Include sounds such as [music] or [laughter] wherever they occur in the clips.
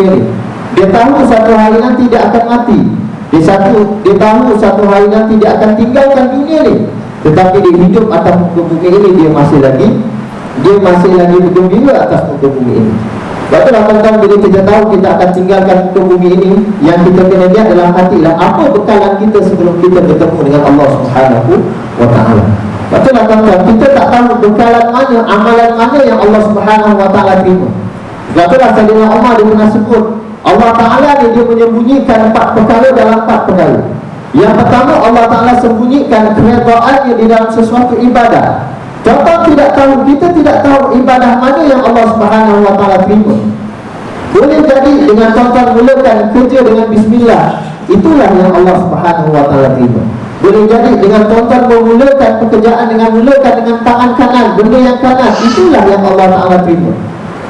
ni dia tahu satu hari nanti dia akan mati. Dia satu dia tahu satu hari nanti dia akan tinggalkan dunia ni. Tetapi dia hidup atas muka bumi ini dia masih lagi dia masih lagi bergembira atas muka bumi ini. Lepas tu tuan bila kita tahu kita akan tinggalkan muka bumi ini Yang kita kena lihat dalam hati lah Apa bekalan kita sebelum kita bertemu dengan Allah Subhanahu Wa Ta'ala. Tu tuan kita tak tahu bekalan mana Amalan mana yang Allah Subhanahu Wa Ta'ala terima Sebab tu lah Sayyidina Umar dia pernah sebut Allah Ta'ala ni dia menyembunyikan empat perkara dalam empat perkara Yang pertama Allah Ta'ala sembunyikan keredaannya di dalam sesuatu ibadah Contoh tidak tahu, kita tidak tahu ibadah mana yang Allah Subhanahu Wa Taala terima. Boleh jadi dengan contoh mulakan kerja dengan Bismillah, itulah yang Allah Subhanahu Wa Taala terima. Boleh jadi dengan tonton memulakan pekerjaan dengan mulakan dengan tangan kanan, benda yang kanan, itulah yang Allah Taala terima.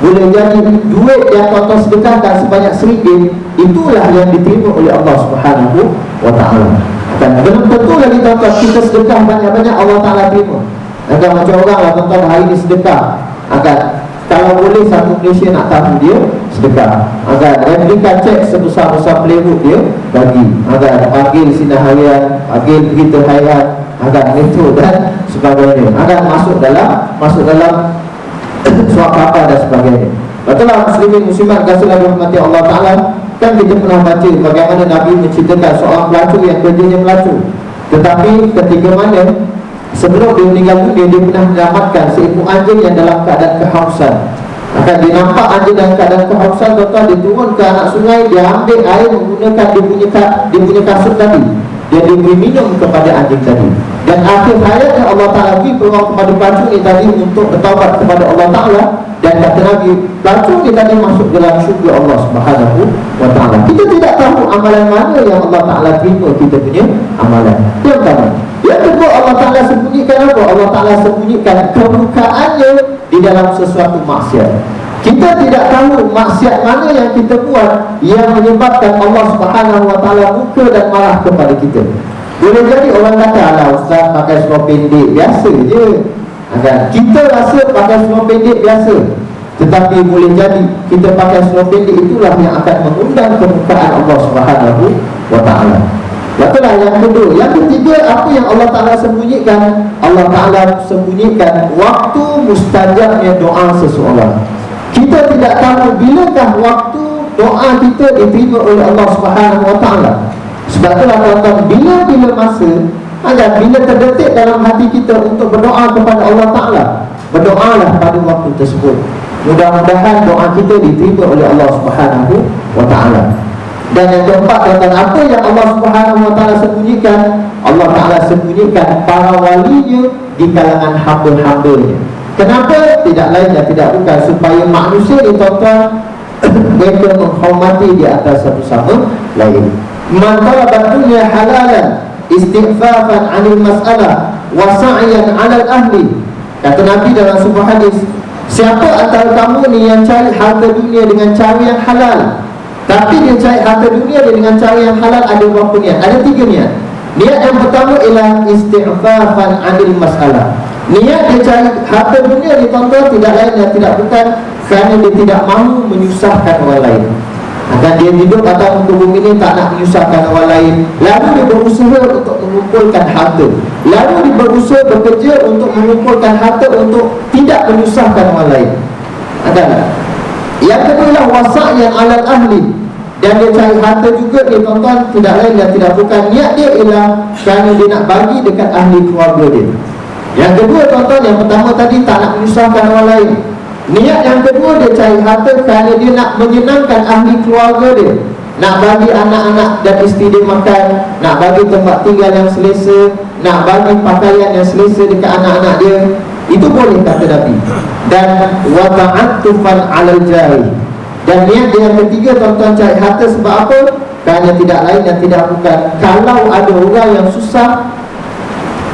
Boleh jadi duit yang tonton sedekahkan sebanyak seribu, itulah yang diterima oleh Allah Subhanahu Wa Taala. Dan belum tentu lagi tonton kita sedekah banyak-banyak Allah Taala terima. Agar macam orang lah tuan-tuan hari ni sedekah Agar kalau boleh satu Malaysia nak tahu dia sedekah Agar replika cek sebesar-besar playbook dia bagi Agar panggil sinar harian, panggil berita harian Agar itu dan sebagainya Agar masuk dalam masuk dalam suap kapal dan sebagainya Betul lah muslimin muslimat kasihlah rahmati Allah Ta'ala Kan kita pernah baca bagaimana Nabi menceritakan seorang pelacur yang kerjanya melacur Tetapi ketika mana Sebelum dia meninggal dunia dia pernah mendapatkan seekor anjing yang dalam keadaan kehausan. Akan dia nampak anjing dalam keadaan kehausan, tuan-tuan dia turun ke anak sungai, dia ambil air menggunakan dia punya dia punya kasut tadi. Dia diberi minum kepada anjing tadi. Dan akhir hayatnya Allah Taala beri peluang kepada pelacur ini tadi untuk bertaubat kepada Allah Taala dan kata Nabi pelacur ini tadi masuk dalam syurga Allah Subhanahu wa taala. Kita tidak tahu amalan mana yang Allah Taala terima kita punya amalan. Yang pertama, yang kedua Allah Ta'ala sembunyikan apa? Allah Ta'ala sembunyikan kebukaannya di dalam sesuatu maksiat Kita tidak tahu maksiat mana yang kita buat Yang menyebabkan Allah Subhanahu Wa Ta'ala muka dan marah kepada kita Boleh jadi orang kata pakai seluar pendek biasa je. Agar kita rasa pakai seluar pendek biasa. Tetapi boleh jadi kita pakai seluar pendek itulah yang akan mengundang kebukaan Allah Subhanahu taala. Itulah yang kedua. Yang ketiga apa yang Allah Ta'ala sembunyikan? Allah Ta'ala sembunyikan Waktu mustajabnya doa seseorang. Kita tidak tahu Bilakah waktu doa kita diterima oleh Allah Subhanahu Ta'ala. Sebab itulah tuan-tuan Bila-bila masa Agar bila terdetik dalam hati kita Untuk berdoa kepada Allah Ta'ala Berdoalah pada waktu tersebut Mudah-mudahan doa kita diterima oleh Allah Subhanahu Ta'ala dan yang keempat tentang apa yang Allah Subhanahu Taala sembunyikan, Allah Taala sembunyikan para walinya di kalangan hamba-hambanya. Kenapa? Tidak lain dan tidak bukan supaya manusia ini tuan-tuan [clears throat] mereka menghormati di atas satu sama lain. Man talaba dunya halalan istighfafan 'anil mas'alah wa sa'yan 'ala ahli. Kata Nabi dalam sebuah hadis, siapa antara kamu ni yang cari harta dunia dengan cara yang halal tapi dia cari harta dunia dia dengan cara yang halal ada berapa niat? Ada tiga niat. Niat yang pertama ialah istighfafan adil masalah. Niat dia cari harta dunia dia tuan-tuan tidak lain dan tidak bukan kerana dia tidak mahu menyusahkan orang lain. Dan dia hidup atau untuk bumi ini tak nak menyusahkan orang lain. Lalu dia berusaha untuk mengumpulkan harta. Lalu dia berusaha bekerja untuk mengumpulkan harta Untuk tidak menyusahkan orang lain. Adalah Yang kedua ialah wasak yang alat ahli. Dan dia cari harta juga dia tuan-tuan tidak lain dan tidak bukan. Niat dia ialah kerana dia nak bagi dekat ahli keluarga dia. Yang kedua tuan-tuan yang pertama tadi tak nak menyusahkan orang lain niat yang kedua dia cari harta kerana dia nak menyenangkan ahli keluarga dia. Nak bagi anak-anak dan isteri dia makan nak bagi tempat tinggal yang selesa nak bagi pakaian yang selesa dekat anak-anak dia. Itu boleh kata Nabi. Dan wa ta'attufan 'alal jahil dan niat yang ketiga tuan-tuan cari harta sebab apa? Kerana tidak lain dan tidak bukan. Kalau ada orang yang susah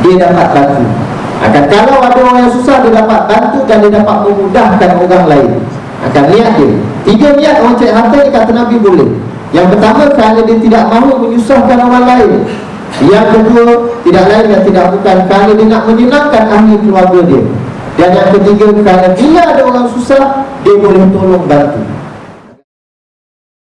Dia dapat bantu Akan kalau ada orang yang susah Dia dapat bantu dan dia dapat memudahkan orang lain. Akan niat dia. Tiga niat orang cari harta ni kata Nabi boleh. Yang pertama kerana dia tidak mahu menyusahkan orang lain. Yang kedua tidak lain dan tidak bukan Kerana dia nak menyenangkan ahli keluarga dia. Dan yang ketiga kerana bila ada orang susah Dia boleh tolong bantu